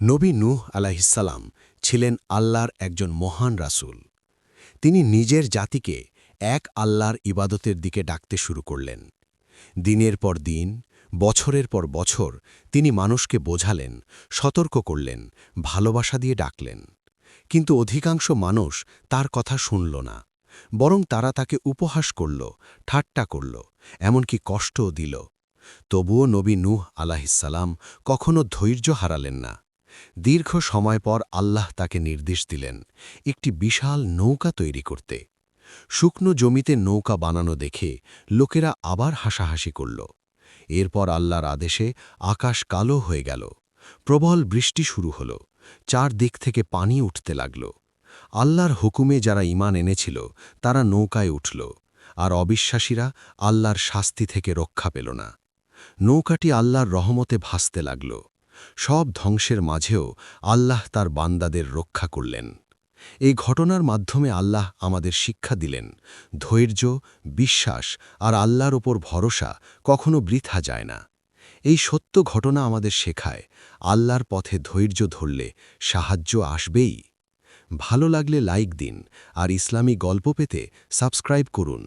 নবী নূহ আলাহিসাল্লাম ছিলেন আল্লাহর একজন মহান রাসূল। তিনি নিজের জাতিকে এক আল্লাহর ইবাদতের দিকে ডাকতে শুরু করলেন। দিনের পর দিন, বছরের পর বছর তিনি মানুষকে বোঝালেন, সতর্ক করলেন, ভালোবাসা দিয়ে ডাকলেন। কিন্তু অধিকাংশ মানুষ তার কথা শুনল না, বরং তারা তাকে উপহাস করল, ঠাট্টা করল, এমনকি কষ্টও দিল। তবুও নবী নূহ আলাহিসাল্লাম কখনো ধৈর্য হারালেন না। দীর্ঘ সময় পর আল্লাহ তাকে নির্দেশ দিলেন একটি বিশাল নৌকা তৈরি করতে। শুকনো জমিতে নৌকা বানানো দেখে লোকেরা আবার হাসাহাসি করল। এরপর আল্লাহর আদেশে আকাশ কালো হয়ে গেল। প্রবল বৃষ্টি শুরু হল। চার দিক থেকে পানি উঠতে লাগল। আল্লাহর হুকুমে যারা ইমান এনেছিল, তারা নৌকায় উঠল। আর অবিশ্বাসীরা আল্লাহর শাস্তি থেকে রক্ষা পেল না। নৌকাটি আল্লাহর রহমতে ভাসতে লাগল। সব ধ্বংসের মাঝেও আল্লাহ তার বান্দাদের রক্ষা করলেন। এই ঘটনার মাধ্যমে আল্লাহ আমাদের শিক্ষা দিলেন, ধৈর্য, বিশ্বাস আর আল্লাহর ওপর ভরসা কখনো বৃথা যায় না। এই সত্য ঘটনা আমাদের শেখায়, আল্লাহর পথে ধৈর্য ধরলে সাহায্য আসবেই। ভালো লাগলে লাইক দিন আর ইসলামী গল্প পেতে সাবস্ক্রাইব করুন।